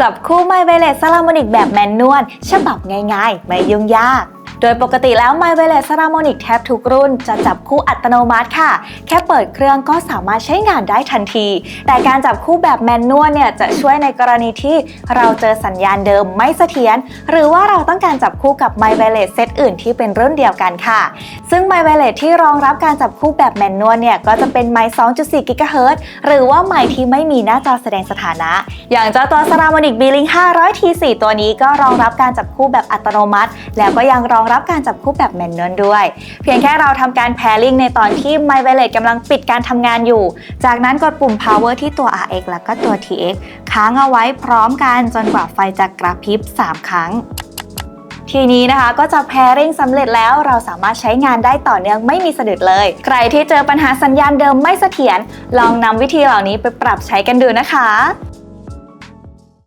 จับคู่ไมเวเลสซาลามอนิกแบบแมนนวลฉบับง่ายๆ ไม่ยุ่งยาก โดยปกติแล้ว My v i l e t Salamonic แทบทุกรุ่นจะจับคู่อัตโนมัติค่ะ แค่เปิดเครื่องก็สามารถใช้งานได้ทันที แต่การจับคู่แบบแมนนวลเนี่ยจะช่วยในกรณีที่เราเจอสัญญาณเดิมไม่เสถียรหรือว่าเราต้องการจับคู่กับ My v i l e t เซตอื่นที่เป็นรุ่นเดียวกันค่ะ ซึ่ง My v i l e t ที่รองรับการจับคู่แบบแมนนวลเนี่ยก็จะเป็นไมค์2.4 GHz หรือว่าไมค์ที่ไม่มีหน้าจอแสดงสถานะ อย่างเจ้าตัว Saramonic B-Link 500 T4 ตัวนี้ก็รองรับการจับคู่แบบอัตโนมัติ แล้วก็ยังรองรับการจับคู่แบบแมนนวลด้วย เพียงแค่เราทำการ pairing ในตอนที่ My v i l e t กำลังปิดการทำงานอยู่ จากนั้นกดปุ่ม power ที่ตัว RX แล้วก็ตัว TX ค้างเอาไว้พร้อมกันจนกว่าไฟจะกระพริบ 3 ครั้งทีนี้นะคะก็จะ pairing สำเร็จแล้วเราสามารถใช้งานได้ต่อเนื่องไม่มีสะดุดเลย ใครที่เจอปัญหาสัญญาณเดิมไม่เสถียรลองนำวิธีเหล่านี้ไปปรับใช้กันดูนะคะ